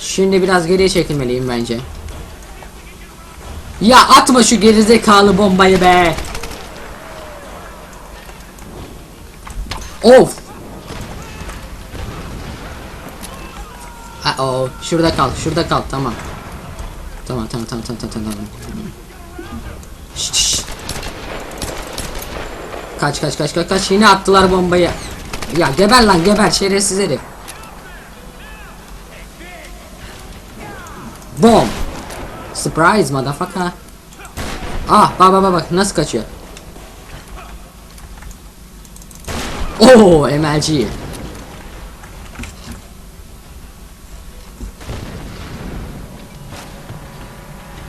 Şimdi biraz geriye çekilmeliyim bence. Ya atma şu gerizekalı bombayı be. Of. Ha o şurada kal, şurada kal. Tamam. Tamam, tamam, tamam, tamam, tamam, tamam. Şşt, şşt. Kaç kaç kaç kaç kaç yine attılar bombayı. Ya geber lan geber şerefsiz herif. Bom. Surprise motherfucker. Ah bak bak bak nasıl kaçıyor. Oo MLG.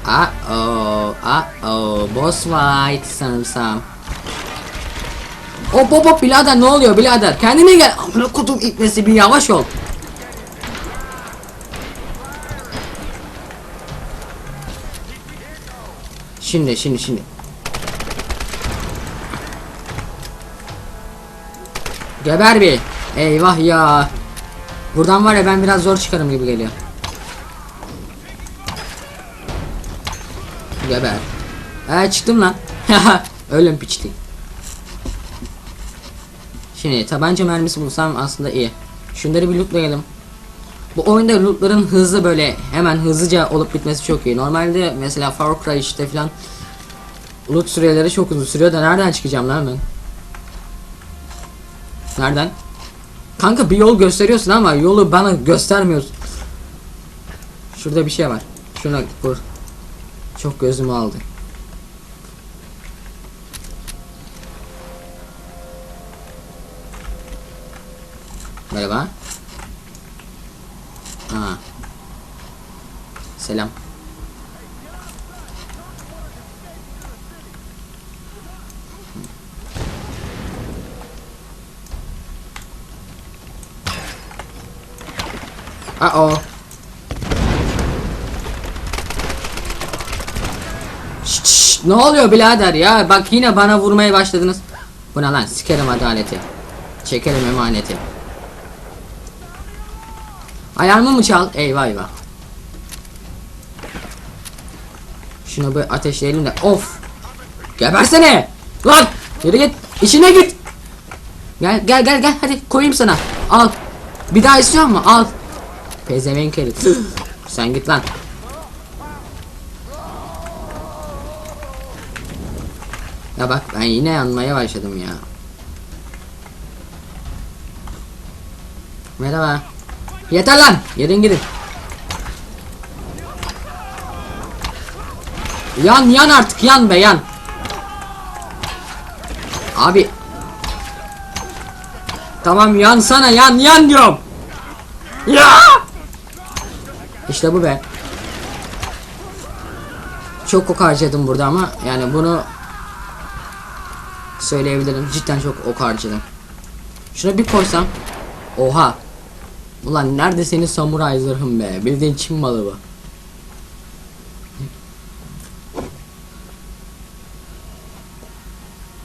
Ah oh ah oh boss fight sanırsam. Hop hop hop birader ne oluyor birader kendine gel amına kodum ipnesi bir yavaş ol. Şimdi şimdi şimdi. Geber bir. Eyvah ya. Buradan var ya ben biraz zor çıkarım gibi geliyor. Geber. Ee çıktım lan. Ölüm piçti. Şimdi tabanca mermisi bulsam aslında iyi. Şunları bir lootlayalım. Bu oyunda lootların hızlı böyle hemen hızlıca olup bitmesi çok iyi. Normalde mesela Far Cry işte falan loot süreleri çok uzun sürüyor da nereden çıkacağım lan ben? Nereden? Kanka bir yol gösteriyorsun ama yolu bana göstermiyorsun. Şurada bir şey var. Şuna vur. Çok gözümü aldı. Merhaba. Aa. Selam. Uh oh. Şşt, şşt, ne oluyor birader ya? Bak yine bana vurmaya başladınız. Bu ne lan? Sikerim adaleti. Çekerim emaneti. Ayağımı mı çal? Eyvah eyvah. Şunu bir ateşleyelim de of. Gebersene. Lan yürü git. İçine git. Gel gel gel gel hadi koyayım sana. Al. Bir daha istiyor mu? Al. Pezevenk herif. Sen git lan. Ya bak ben yine yanmaya başladım ya. Merhaba. Yeter lan. Gidin gidin. Yan yan artık yan be yan. Abi. Tamam yansana yan yan diyorum. Ya! İşte bu be. Çok ok harcadım burada ama yani bunu söyleyebilirim. Cidden çok ok harcadım. Şuna bir koysam. Oha. Ulan nerede senin samuray zırhın be? Bildiğin Çin malı bu.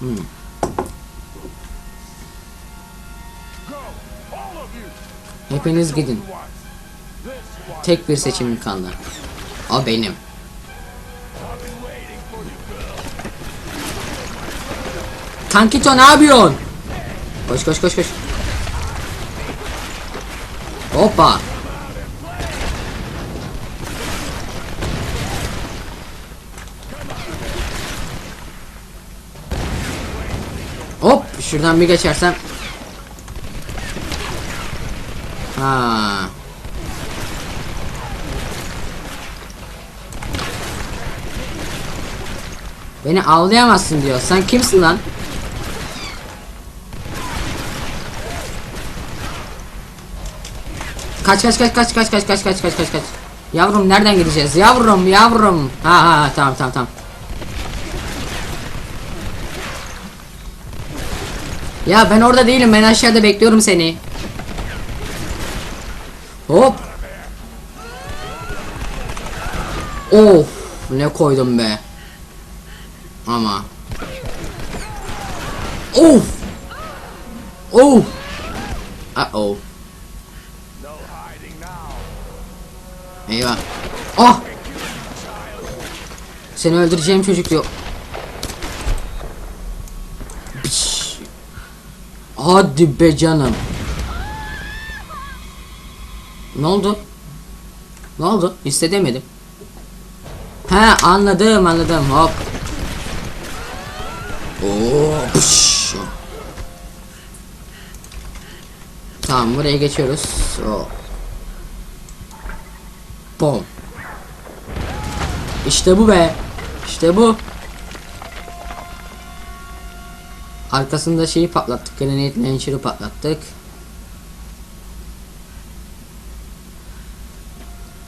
Hmm. Hepiniz gidin. Tek bir seçimim kaldı. O benim. Kankito ne yapıyorsun? Koş koş koş koş. Hoppa. Hop şuradan bir geçersem. Ha. Beni avlayamazsın diyor. Sen kimsin lan? Kaç kaç kaç kaç kaç kaç kaç kaç kaç kaç kaç. Yavrum nereden gideceğiz? Yavrum yavrum. Ha ha tamam tamam tamam. Ya ben orada değilim. Ben aşağıda bekliyorum seni. Hop. Of ne koydum be. Ama. Of. Of. Uh oh. Now. Eyvah. Oh! Seni öldüreceğim çocuk diyor. Hadi be canım. Ne oldu? Ne oldu? Hissedemedim. He anladım anladım hop. Oo, pış. Tamam buraya geçiyoruz. O. Bom. İşte bu be. İşte bu. Arkasında şeyi patlattık. Granate launcher'ı patlattık.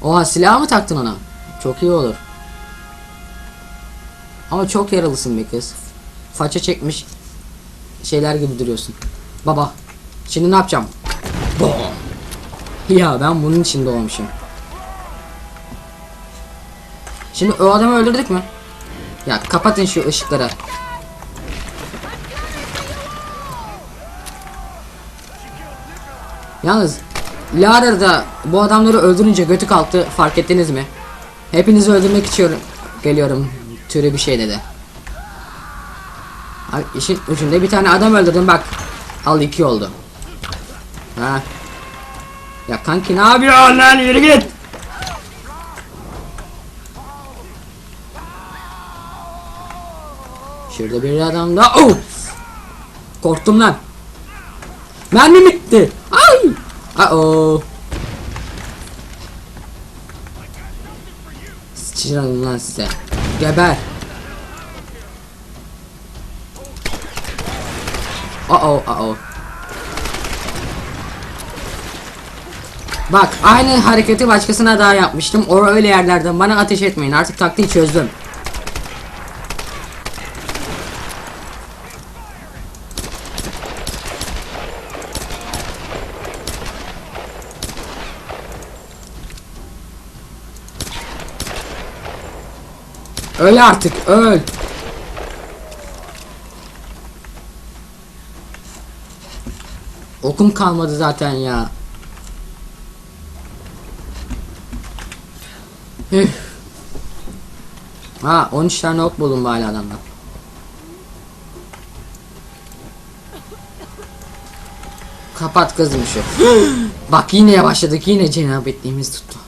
Oha silah mı taktın ona? Çok iyi olur. Ama çok yaralısın be kız. Faça çekmiş şeyler gibi duruyorsun. Baba. Şimdi ne yapacağım? Bom. Ya ben bunun için doğmuşum. Şimdi o adamı öldürdük mü? Ya kapatın şu ışıkları. Yalnız Lara'da bu adamları öldürünce götü kalktı fark ettiniz mi? Hepinizi öldürmek için geliyorum türü bir şey dedi. Abi işin ucunda bir tane adam öldürdüm bak. Al iki oldu. Ha. Ya kanki ne yapıyorsun lan yürü git. Şurada bir adam da oh! Korktum lan. Mermi bitti. Ay! Uh-oh. Sıçralım lan size. Geber. Uh-oh, uh-oh. Bak aynı hareketi başkasına daha yapmıştım. O öyle yerlerden bana ateş etmeyin. Artık taktiği çözdüm. Öl artık öl. Okum kalmadı zaten ya. Üf. Ha 13 tane ok buldum bari adamdan. Kapat kızım şu. Bak yine başladık yine cenabetliğimiz tuttu.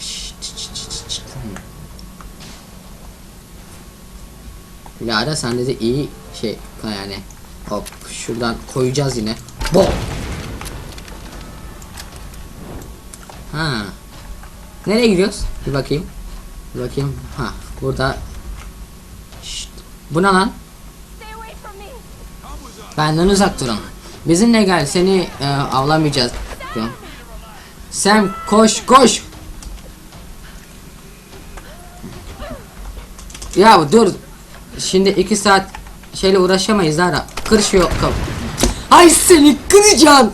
Şşt, şşt, şşt, şşt. Lara sende de iyi şey yani. Hop şuradan koyacağız yine. Bom. Ha. Nereye gidiyoruz? Bir bakayım. Bir bakayım. Ha burada. Şşt. Bu ne lan? Benden uzak durun. Bizimle gel seni e, avlamayacağız. Sen koş koş. Ya dur. Şimdi iki saat şeyle uğraşamayız Lara. Kır şu kap. Ay seni kıracağım.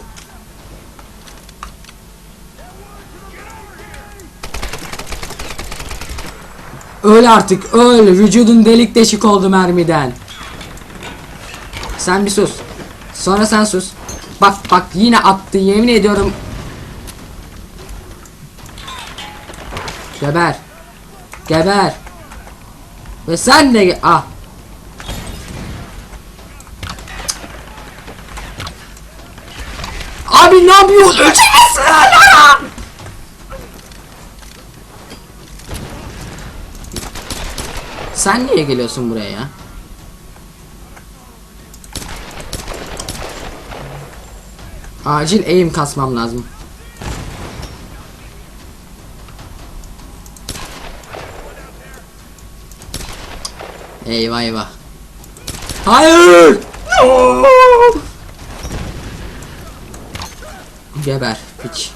Öl artık öl. Vücudun delik deşik oldu mermiden. Sen bir sus. Sonra sen sus. Bak bak yine attı yemin ediyorum. Geber. Geber. Ve sen de ah. Abi ne yapıyorsun? Öleceksin hala. Sen niye geliyorsun buraya ya? Acil eğim kasmam lazım. Eyvah eyvah. Hayır! No! Geber piç.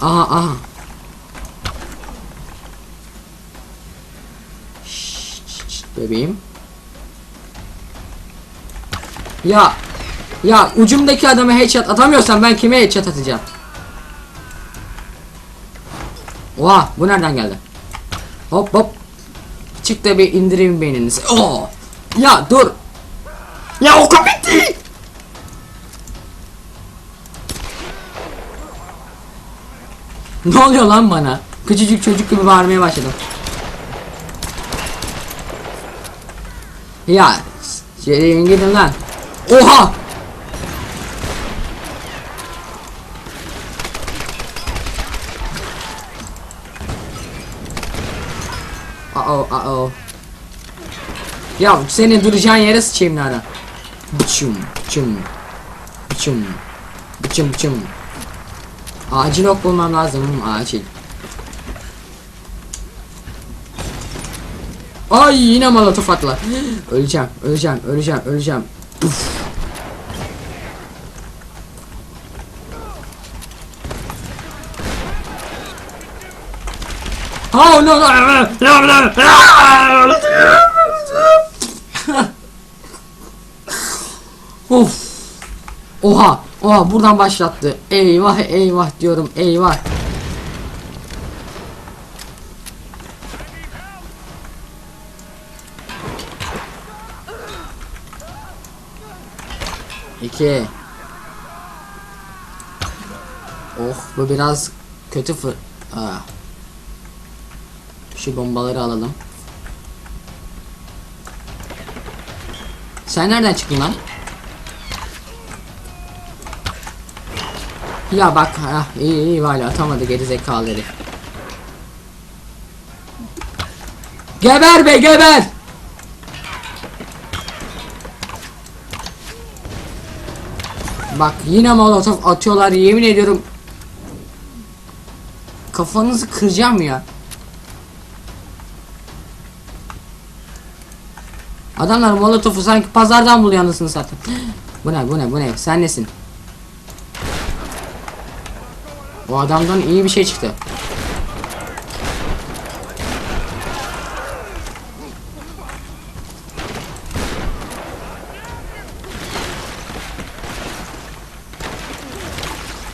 Aha aha. Şşt, bebeğim. Ya ya ucumdaki adama headshot atamıyorsam ben kime headshot atacağım? Oha bu nereden geldi? Hop hop. Çık da bir indireyim beyninizi. Oo. Ya dur. Ya o bitti. Ne oluyor lan bana? Küçücük çocuk gibi bağırmaya başladım. Ya Şuraya gidin lan. Oha! Uh-oh, uh-oh. Ya seni duracağın yere sıçayım nereden? Bıçım, bıçım, bıçım, bıçım, bıçım. Acil ok bulmam lazım, acil. Ay yine molotof attılar. öleceğim, öleceğim, öleceğim, öleceğim. Puf. Oh no no no no no Of. Oha, oha buradan başlattı. Eyvah eyvah diyorum. Eyvah. İki. Oh bu biraz kötü fır. Aa. Şu bombaları alalım. Sen nereden çıktın lan? Ya bak ha iyi iyi valla atamadı geri zekalı herif. Geber be geber! Bak yine molotof atıyorlar yemin ediyorum. Kafanızı kıracağım ya. Adamlar molotofu sanki pazardan buluyor anasını satın. Bu ne bu ne bu ne sen nesin? O adamdan iyi bir şey çıktı.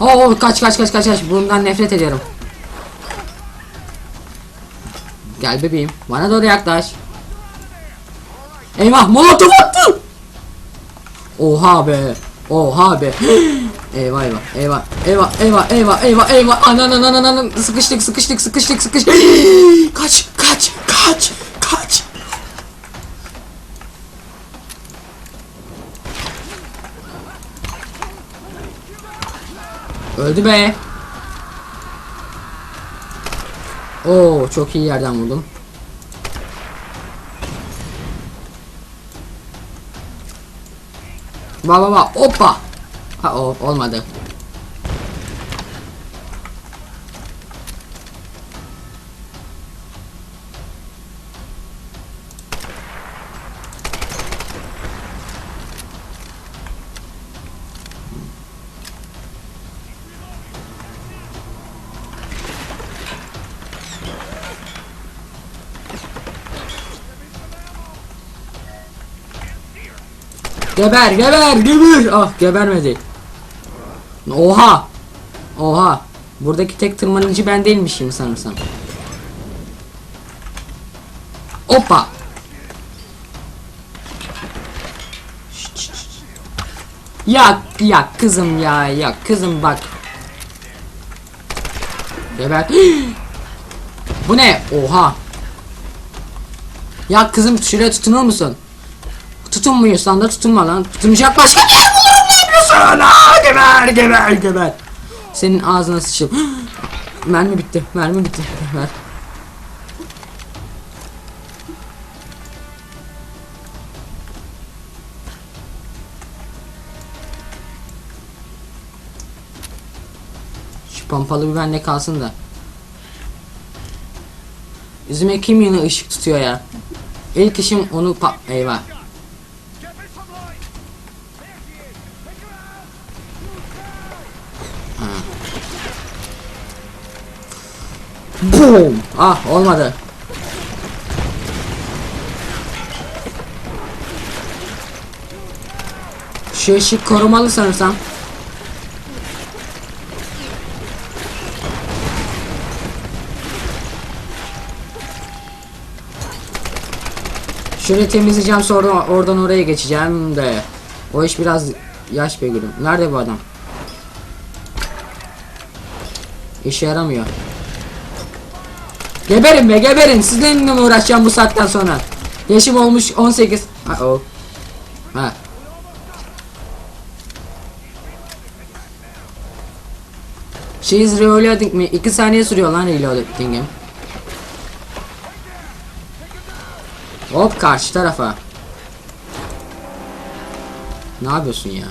Oo kaç kaç kaç kaç kaç bundan nefret ediyorum. Gel bebeğim bana doğru yaklaş. Eyvah molotof attı. Oha be. Oha be. eyvah eyvah eyvah eyvah eyvah eyvah eyvah eyvah anan anan anan anan sıkıştık sıkıştık sıkıştık sıkıştık. kaç kaç kaç kaç. Öldü be. Oo çok iyi yerden vurdum. Va va va hoppa. Ha o olmadı. Geber geber geber. Ah gebermedi. Oha. Oha. Buradaki tek tırmanıcı ben değilmişim sanırsam. Şşt. Ya ya kızım ya ya kızım bak. Geber. Bu ne? Oha. Ya kızım şuraya tutunur musun? Tutunmuyorsan da tutunma lan. Tutunacak başka yer bulurum ne yapıyorsun? Aa, geber geber geber. Senin ağzına sıçayım. mermi bitti. Mermi bitti. Ver. Şu pompalı bir bende kalsın da. Yüzüme kim yine ışık tutuyor ya. İlk işim onu pa... Eyvah. Boom! Ah olmadı. Şu ışık korumalı sanırsam. Şöyle temizleyeceğim sonra oradan oraya geçeceğim de. O iş biraz yaş be gülüm. Nerede bu adam? İşe yaramıyor. Geberin be geberin. Sizinle mi uğraşacağım bu saatten sonra? Yaşım olmuş 18. Ha o. Ha. She's reloading mi? 2 saniye sürüyor lan reloading'im. Hop karşı tarafa. Ne yapıyorsun ya?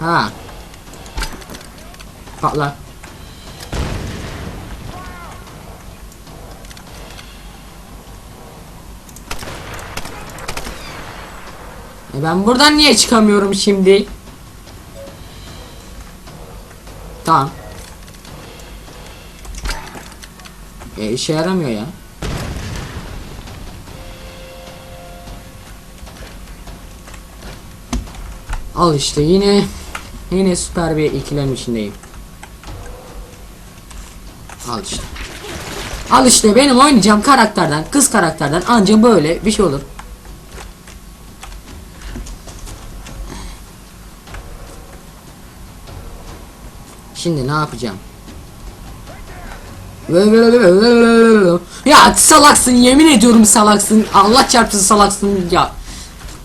She's Patla. E ben buradan niye çıkamıyorum şimdi? Tamam. E işe yaramıyor ya. Al işte yine yine süper bir ikilem içindeyim. Al işte. Al işte benim oynayacağım karakterden, kız karakterden anca böyle bir şey olur. Şimdi ne yapacağım? Ya salaksın yemin ediyorum salaksın. Allah çarpsın salaksın ya.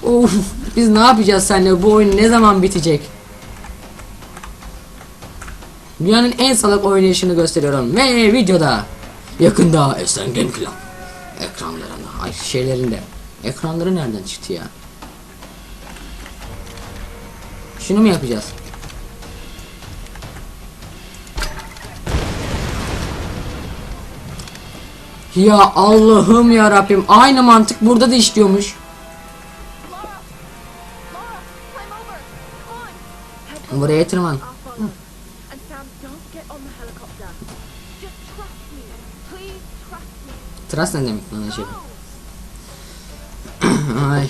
Of biz ne yapacağız seninle bu oyun ne zaman bitecek? Dünyanın en salak oynayışını gösteriyorum ve videoda yakında Esen Game Club ekranlarında ay şeylerinde ekranları nereden çıktı ya? Şunu mu yapacağız? Ya Allah'ım ya Rabbim aynı mantık burada da işliyormuş. Buraya tırman. Trust ne demek lan acaba? Ay.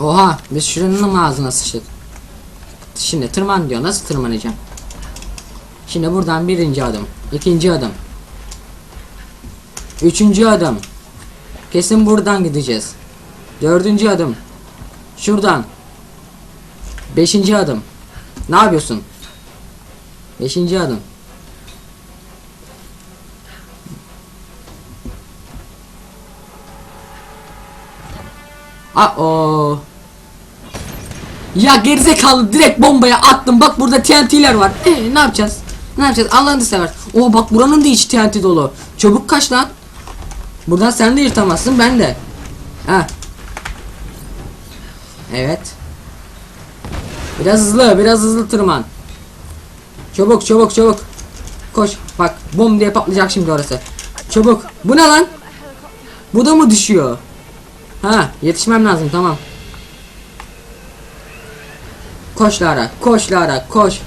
Oha biz şuranın ağzına sıçtık? Şimdi tırman diyor. Nasıl tırmanacağım? Şimdi buradan birinci adım. ikinci adım. Üçüncü adım. Kesin buradan gideceğiz. Dördüncü adım. Şuradan. Beşinci adım. Ne yapıyorsun? Beşinci adım. Aa o. Ya gerizekalı direkt bombaya attım. Bak burada TNT'ler var. Ee, ne yapacağız? Ne yapacağız? Allah'ını sever. Oo bak buranın da içi TNT dolu. Çabuk kaç lan. Buradan sen de yırtamazsın ben de. Ha. Evet. Biraz hızlı, biraz hızlı tırman. Çabuk, çabuk, çabuk. Koş. Bak, bom diye patlayacak şimdi orası. Çabuk. Bu ne lan? Bu da mı düşüyor? Ha, yetişmem lazım, tamam. Koş Lara, koş Lara, koş.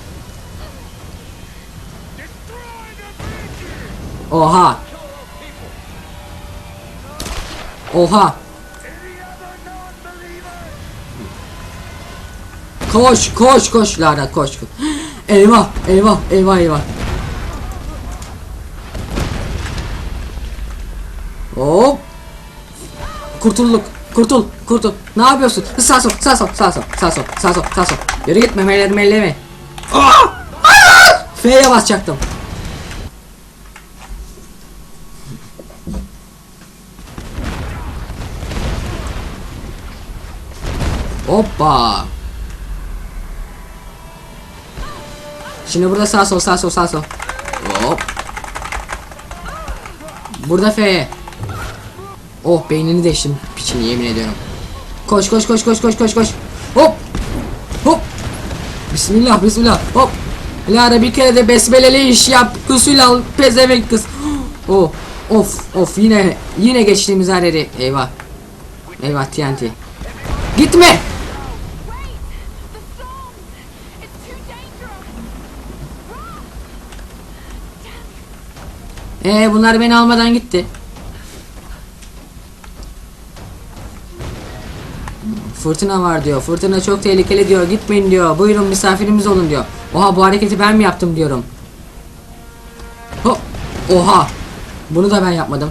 Oha. Oha. Koş koş koş Lara koş. koş. Eyvah eyvah eyvah eyvah. Hop. Kurtulduk. Kurtul kurtul. Ne yapıyorsun? Sağ sol sağ sol sağ sol sağ sol sağ sol sağ sol. Yürü git memelerimi elleme. F'ye basacaktım. Hoppa. Şimdi burada sağ sol sağ sol sağ sol. Hop. Burada F. Oh beynini deştim piçini yemin ediyorum. Koş koş koş koş koş koş koş. Hop. Hop. Bismillah bismillah. Hop. Lara bir kere de besmeleli iş yap. Gusül al pezevenk kız. Oh. Of of yine yine geçtiğimiz her yeri. Eyvah. Eyvah TNT. Gitme. Ee bunlar beni almadan gitti. Fırtına var diyor. Fırtına çok tehlikeli diyor. Gitmeyin diyor. Buyurun misafirimiz olun diyor. Oha bu hareketi ben mi yaptım diyorum. Hop. Oha. Bunu da ben yapmadım.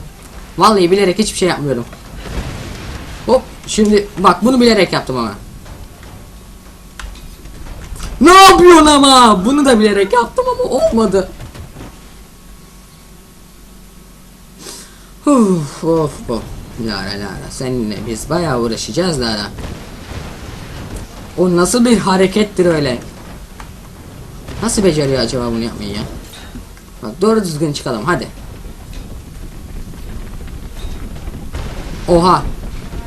Vallahi bilerek hiçbir şey yapmıyorum. Hop şimdi bak bunu bilerek yaptım ama. Ne yapıyorsun ama? Bunu da bilerek yaptım ama olmadı. Uf, of of. Lara Lara seninle biz bayağı uğraşacağız Lara. O nasıl bir harekettir öyle? Nasıl beceriyor acaba bunu yapmayı ya? Bak doğru düzgün çıkalım hadi. Oha.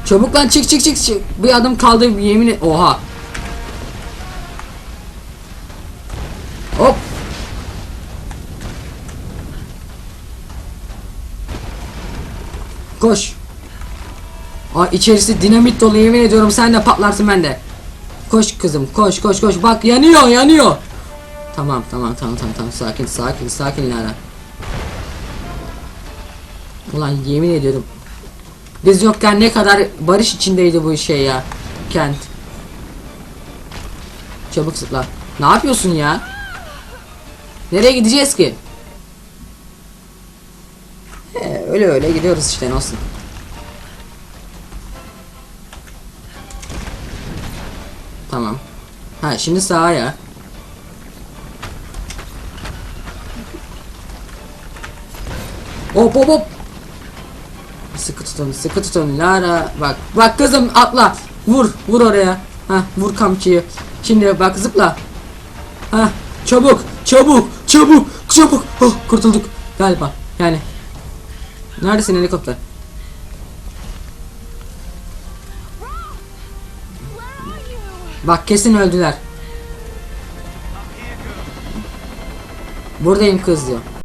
Çabuk lan çık çık çık çık. Bir adım kaldı yemin et. Oha. Hop. Koş. Aa içerisi dinamit dolu yemin ediyorum sen de patlarsın ben de. Koş kızım koş koş koş bak yanıyor yanıyor. Tamam tamam tamam tamam tamam sakin sakin sakin Lara. Ulan yemin ediyorum. Biz yokken ne kadar barış içindeydi bu şey ya. Kent. Çabuk zıpla. Ne yapıyorsun ya? Nereye gideceğiz ki? He, öyle öyle gidiyoruz işte nasıl? Tamam. Ha şimdi sağa ya. Hop hop hop. Sıkı tutun, sıkı tutun Lara. Bak, bak kızım atla. Vur, vur oraya. Ha, vur kamçıyı. Şimdi bak zıpla. Ha, çabuk, çabuk, çabuk, çabuk. Oh, kurtulduk galiba. Yani. Neredesin helikopter? Bak kesin öldüler. Buradayım kız diyor.